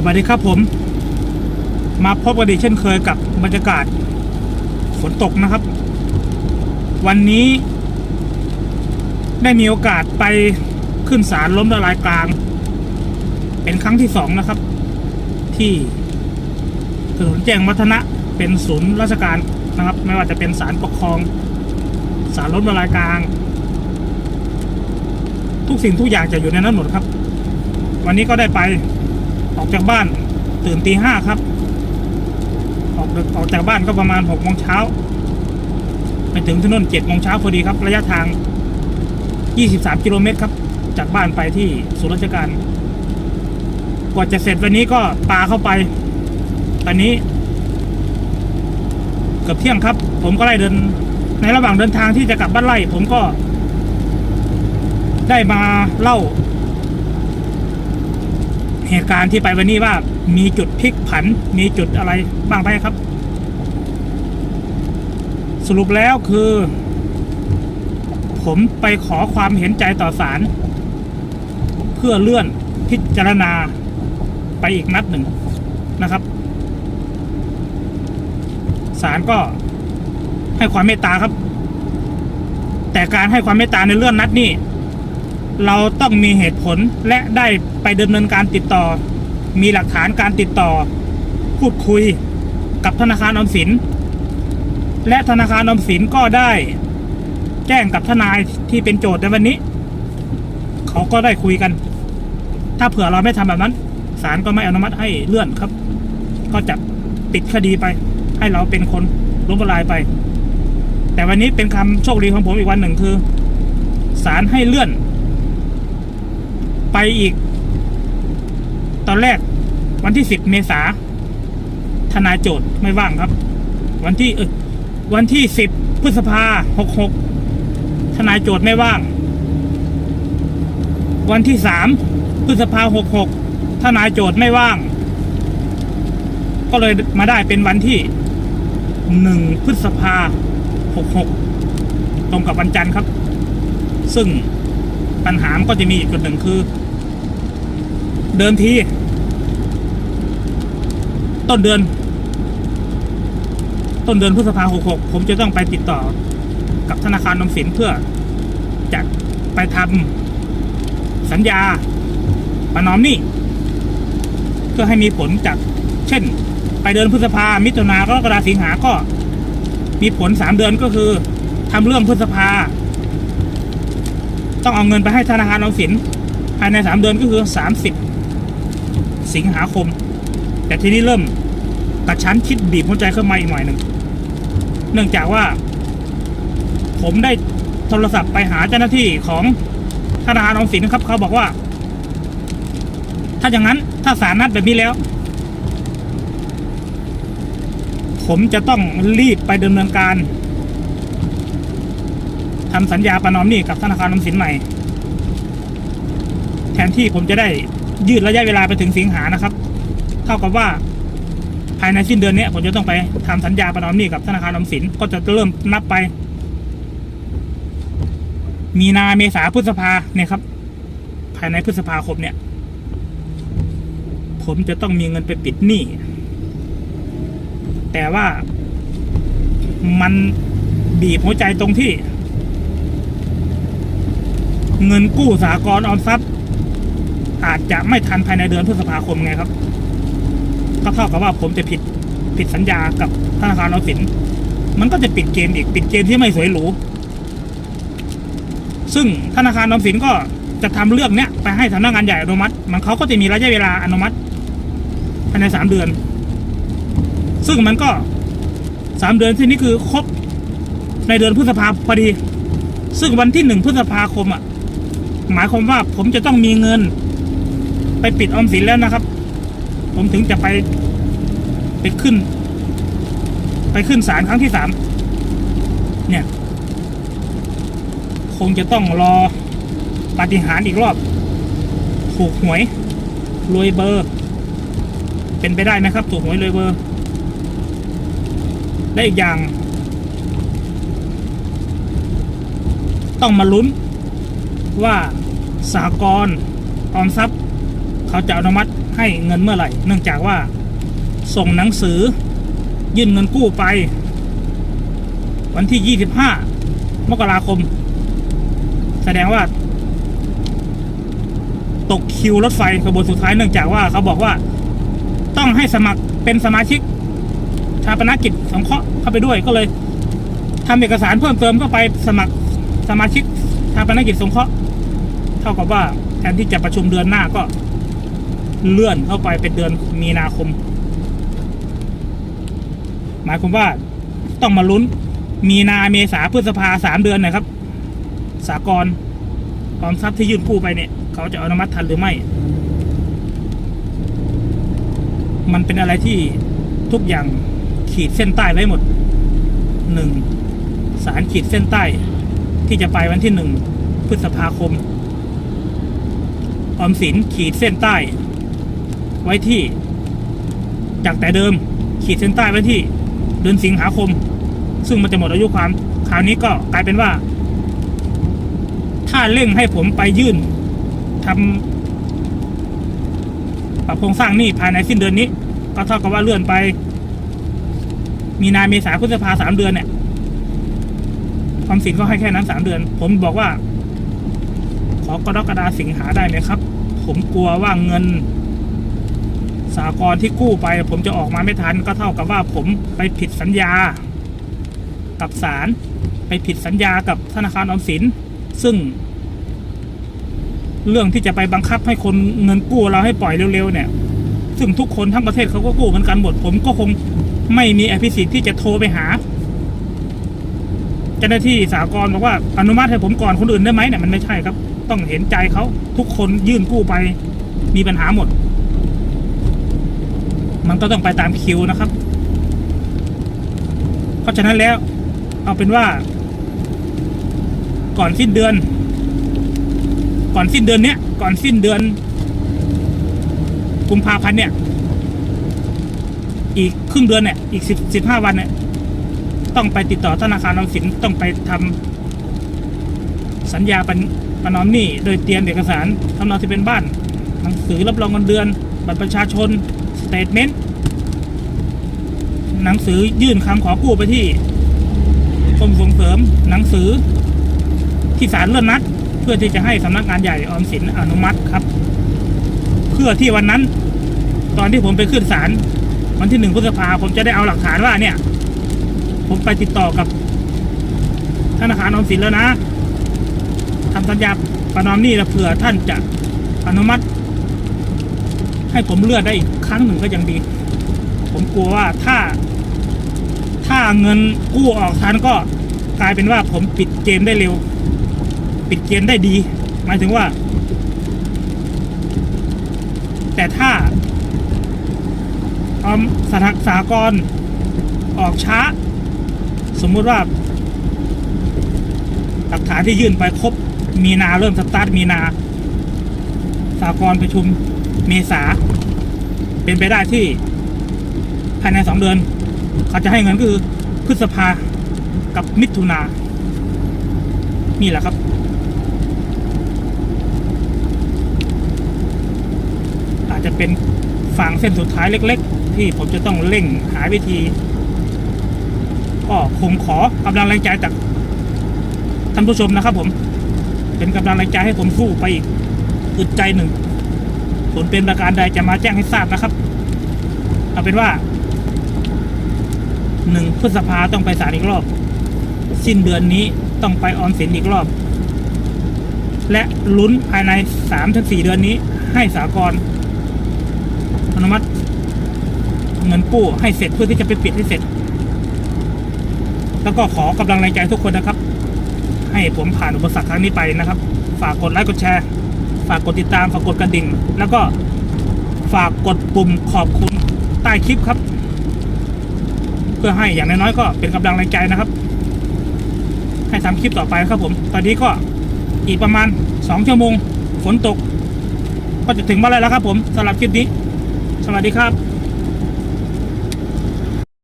สวัสดีครับผม มาพบกันอีกเช่นเคยกับบรรยากาศฝนตกนะครับ วันนี้ ได้มีโอกาสไปขึ้นศาลล้มละลายกลาง เป็นครั้งที่สองนะครับ ที่ถนนแจ้งวัฒนะเป็นศูนย์ราชการนะครับ ไม่ว่าจะเป็นศาลปกครองศาลล้มละลายกลาง ทุกสิ่งทุกอย่างจะอยู่ในนั้นหมดครับ วันนี้ก็ได้ไป ออกจากบ้านตื่นตีห้าครับ ออกออกจากบ้านก็ประมาณหกโมงเช้าไปถึงถนนเจ็ดโมงเช้าพอดีครับ ระยะทางยี่สิบสามกิโลเมตรครับ จากบ้านไปที่ศูนย์ราชการกว่าจะเสร็จวันนี้ก็ปาเข้าไป ตอนนี้ เกือบเที่ยงครับ ผมก็ได้เดิน ในระหว่างเดินทางที่จะกลับบ้านไร่ ผมก็ ได้มาเล่า เหตุการณ์ที่ไปวันนี้ว่ามีจุดพลิกผัน มีจุดอะไรบ้างไหมครับ สรุปแล้วคือ ผมไปขอความเห็นใจต่อศาลเพื่อเลื่อนพิจารณาไปอีกนัดหนึ่งนะครับศาลก็ให้ความเมตตาครับ แต่การให้ความเมตตาในเลื่อนนัดนี่ เราต้องมีเหตุผลและได้ไปดำเนินการติดต่อ มีหลักฐานการติดต่อ พูดคุยกับธนาคารออมสิน และธนาคารออมสินก็ได้แจ้งกับทนายที่เป็นโจทย์ในวันนี้ เขาก็ได้คุยกัน ถ้าเผื่อเราไม่ทำแบบนั้นศาลก็ไม่อนุมัติให้เลื่อนครับ ก็จะปิดคดีไป ให้เราเป็นคนล้มละลายไป แต่วันนี้เป็นคำโชคดีของผมอีกวันหนึ่งคือศาลให้เลื่อน ไปอีก ตอนแรก วันที่สิบเมษาทนายโจทย์ไม่ว่างครับ วันที่เออวันที่สิบพฤษภาหกหกทนายโจทย์ไม่ว่าง วันที่สามพฤษภาหกหกทนายโจทย์ไม่ว่าง ก็เลยมาได้เป็นวันที่หนึ่งพฤษภาหกหกตรงกับวันจันทร์ครับ ซึ่ง ปัญหามันก็จะมีอีกจุดหนึ่งคือ เดิมที ต้นเดือน ต้นเดือนพฤษภาหกหกผมจะต้องไปติดต่อกับธนาคารนมสินเพื่อจะไปทำสัญญาประนอมหนี้เพื่อให้มีผลจากเช่น ไปเดือนพฤษภามิถุนากรกฎาสิงหาก็มีผลสามเดือนก็คือทำเรื่องพฤษภา ต้องเอาเงินไปให้ธนาคารออมสินภายในสามเดือนก็คือสามสิบสิงหาคม แต่ทีนี้เริ่มกระชั้นคิดบีบหัวใจเข้ามาอีกหน่อยหนึ่งเนื่องจากว่า ผมได้โทรศัพท์ไปหาเจ้าหน้าที่ของธนาคารออมสินครับ เขาบอกว่า ถ้าอย่างนั้นถ้าสารนัดแบบนี้แล้ว ผมจะต้องรีบไปดำเนินการ ทำสัญญาประนอมหนี้กับธนาคารออมสินใหม่ แทนที่ผมจะได้ยืดระยะเวลาไปถึงสิงหานะครับ เท่ากับว่าภายในสิ้นเดือนนี้ผมจะต้องไปทำสัญญาประนอมหนี้กับธนาคารออมสินก็จะเริ่มนับไป มีนาเมษาพฤษภาเนี่ยครับ ภายในพฤษภาคมเนี่ย ผมจะต้องมีเงินไปปิดหนี้แต่ว่ามันบีบหัวใจตรงที่ เงินกู้สากลออมทรัพย์ อาจจะไม่ทันภายในเดือนพฤษภาคมไงครับ ก็เท่ากับว่าผมจะผิดผิดสัญญากับธนาคารออมสิน มันก็จะปิดเกมอีกปิดเกมที่ไม่สวยหรูซึ่งธนาคารออมสินก็จะทำเรื่องเนี้ยไปให้สำนักงานใหญ่อนุมัติ มันเขาก็จะมีระยะเวลาอนุมัติภายในสามเดือน ซึ่งมันก็สามเดือนที่นี้คือครบในเดือนพฤษภาพอดี ซึ่งวันที่หนึ่งพฤษภาคมอะ หมายความว่าผมจะต้องมีเงิน ไปปิดออมสินแล้วนะครับ ผมถึงจะไปไปขึ้น ไปขึ้นศาลครั้งที่สามเนี่ย คงจะต้องรอปฏิหารอีกรอบ ถูกหวยรวยเบอร์ เป็นไปได้ไหมครับ ถูกหวยรวยเบอร์และอีกอย่าง ต้องมาลุ้น ว่าสหกรออมทรัพย์ เขาจะอนุมัติให้เงินเมื่อไหร่ เนื่องจากว่าส่งหนังสือยื่นเงินกู้ไป วันที่ 25 มกราคม แสดงว่า ตกคิวรถไฟขบวนสุดท้ายเนื่องจากว่าเขาบอกว่าต้องให้สมัครเป็นสมาชิกชาปนกิจสงเคราะห์เข้าไปด้วยก็เลยทำเอกสารเพิ่มเติมก็ไปสมัครสมาชิกชาปนกิจสงเคราะห์ เท่ากับว่าแทนที่จะประชุมเดือนหน้าก็เลื่อนเข้าไปเป็นเดือนมีนาคม หมายความว่าต้องมาลุ้นมีนาเมษาพฤษภาสามเดือนนะครับ สากลกองทรัพย์ที่ยื่นกู้ไปเนี่ย เขาจะอนุมัติทันหรือไม่ มันเป็นอะไรที่ทุกอย่างขีดเส้นใต้ไว้หมดหนึ่งสารขีดเส้นใต้ที่จะไปวันที่หนึ่งพฤษภาคม ออมสินขีดเส้นใต้ ไว้ที่ จากแต่เดิมขีดเส้นใต้ไว้ที่เดือนสิงหาคม ซึ่งมันจะหมดอายุความคราวนี้ก็กลายเป็นว่า ถ้าเร่งให้ผมไปยื่นทำปรับโครงสร้างนี้ภายในสิ้นเดือนนี้ ก็เท่ากับว่าเลื่อนไป มีนาเมษาพฤษภาสามเดือนเนี่ยความสินก็ให้แค่นั้นสามเดือน ผมบอกว่า อกรกฎาสิงหาได้ไหมครับ ผมกลัวว่าเงินสากรที่กู้ไป ผมจะออกมาไม่ทันก็เท่ากับว่าผมไปผิดสัญญา กับศาลไปผิดสัญญากับธนาคารออมสิน ซึ่ง เรื่องที่จะไปบังคับให้คนเงินกู้เราให้ปล่อยเร็วๆเนี่ย ซึ่งทุกคนทั้งประเทศเขาก็กู้เหมือนกันหมด ผมก็คงไม่มีอภิสิทธิ์ที่จะโทรไปหาเจ้าหน้าที่สากลบอกว่าอนุมัติให้ผมก่อนคนอื่นได้ไหมเนี่ยมันไม่ใช่ครับ ต้องเห็นใจเขาทุกคนยื่นกู้ไป มีปัญหาหมด มันก็ต้องไปตามคิวนะครับ เพราะฉะนั้นแล้ว เอาเป็นว่า ก่อนสิ้นเดือน ก่อนสิ้นเดือนเนี้ยก่อนสิ้นเดือนกุมภาพันธ์เนี่ยอีกครึ่งเดือนเนี่ยอีกสิบสิบห้าวันเนี่ยต้องไปติดต่อธนาคารออมสินต้องไปทำ สัญญาปนประนอมหนี้ โดยเตรียมเอกสารทำเนาที่เป็นบ้าน หนังสือรับรองเงินเดือน บัตรประชาชนสเตทเมนต์หนังสือยื่นคำขอกู้ไปที่กรมส่งเสริมหนังสือที่ศาลเลื่อนนัด เพื่อที่จะให้สำนักงานใหญ่ออมสินอนุมัติครับ เพื่อที่วันนั้น ตอนที่ผมไปขึ้นศาลวันที่หนึ่งพฤษภาผมจะได้เอาหลักฐานว่าเนี่ย ผมไปติดต่อกับธนาคารออมสินแล้วนะ ทำสัญญาประนอมนี้แล้วเผื่อท่านจะอนุมัติ ให้ผมเลือกได้อีกครั้งหนึ่งก็ยังดี ผมกลัวว่าถ้า ถ้าเงินกู้ออกทันก็กลายเป็นว่าผมปิดเกมได้เร็ว ปิดเกมได้ดี หมายถึงว่า แต่ถ้าออมสถาสากรออกช้า สมมุติว่าหลักฐานที่ยื่นไปครบ มีนาเริ่มสตาร์ทมีนาสากรประชุมเมษา เป็นไปได้ที่ ภายในสองเดือน เขาจะให้เงินก็คือพฤษภากับมิถุนา นี่แหละครับ อาจจะเป็นฝั่งเส้นสุดท้ายเล็ก ๆ ที่ผมจะต้องเร่งหาวิธีก็คงขอกำลังแรงใจจากท่านผู้ชมนะครับผม เป็นกำลังใจให้ผมสู้ไปอีกอึดใจหนึ่งผลเป็นประการใดจะมาแจ้งให้ทราบนะครับ เอาเป็นว่าหนึ่งพฤษภาต้องไปศาลอีกรอบ สิ้นเดือนนี้ต้องไปออมสินอีกรอบ และลุ้นภายในสามถึงสี่เดือนนี้ ให้สากลอนุมัติเงินกู้ให้เสร็จเพื่อที่จะไปปิดให้เสร็จ แล้วก็ขอกำลังแรงใจทุกคนนะครับ ให้ผมผ่านอุปสรรคครั้งนี้ไปนะครับ ฝากกดไลค์กดแชร์ ฝากกดติดตาม ฝากกดกระดิ่ง แล้วก็ฝากกดปุ่มขอบคุณใต้คลิปครับ เพื่อให้อย่างน้อยๆก็เป็นกำลังแรงใจนะครับ ให้ทำคลิปต่อไปครับผม ตอนนี้ก็อีกประมาณสองชั่วโมง ฝนตก ก็จะถึงบ้านแล้วครับผมสำหรับคลิปนี้ สวัสดีครับ